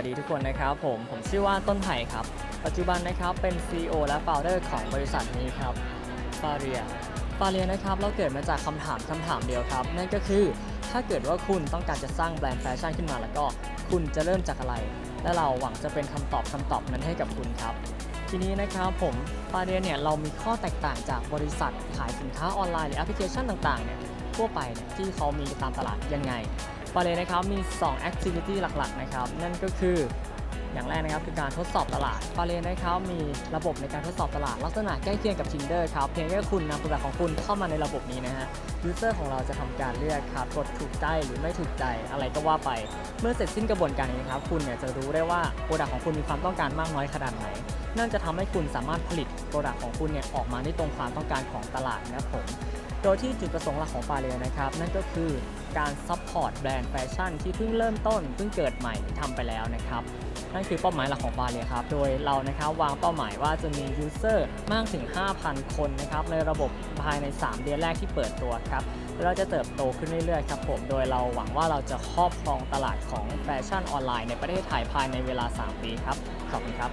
วัสดีทุกคนนะครับผมผมชื่อว่าต้นไผ่ครับ ปัจจุบันนะครับเป็น CEO และ Founder ของบริษัทนี้ครับฟาเรียฟาเรียนะครับเราเกิดมาจากคำถามคำถามเดียวครับ นั่นก็คือถ้าเกิดว่าคุณต้องการจะสร้างแบรนด์แฟชั่นขึ้นมาแล้วก็คุณจะเริ่มจากอะไร และเราหวังจะเป็นคำตอบคำตอบนั้นให้กับคุณครับ ทีนี้นะครับผมฟาเรียเนี่ยเรามีข้อแตกต่างจากบริษัทขายสินค้าออนไลน์หรือแอปพลิเคชันต่างๆเนี่ยทั่วไปที่เขามีตามตลาดยังไง ปาเรนนะครับมี 2 activity หลักๆนะครับ นั่นก็คือ อย่างแรกนะครับคือการทดสอบตลาดฟาเรนนะครับมีระบบในการทดสอบตลาด ลักษณะใกล้เคียงกับ Tinder ครับเพียงแค่คุณนำโปรดักต์ของคุณเข้ามาในระบบนี้นะฮะยูเซอร์ของเราจะทำการเลือกครับกดถูกใจหรือไม่ถูกใจอะไรก็ว่าไป เมื่อเสร็จสิ้นกระบวนการนี้ครับคุณเนี่ยจะรู้ได้ว่าโปรดักต์ของคุณมีความต้องการมากน้อยขนาดไหนนั่นจะทำให้คุณสามารถผลิตโปรดักต์ของคุณเนี่ยออกมาได้ตรงความต้องการของตลาดนะครับผมโดยที่จุดประสงค์หลักของฟาเรียนะครับนั่นก็คือการซัพพอร์ตแบรนด์แฟชั่นที่เพิ่งเริ่มต้นเพิ่งเกิดใหม่ทำไปแล้วนะครับ นั่นคือเป้าหมายหลักของบาเลียครับ โดยเรานะครับวางเป้าหมายว่าจะมียูเซอร์มากถึง 5,000 คนนะครับในระบบภายใน 3 เดือนแรกที่เปิดตัวครับแล้วเราจะเติบโตขึ้นเรื่อยๆครับผมโดยเราหวังว่าเราจะครอบครองตลาดของแฟชั่นออนไลน์ในประเทศไทยภายในเวลา 3 ปีครับ ขอบคุณครับ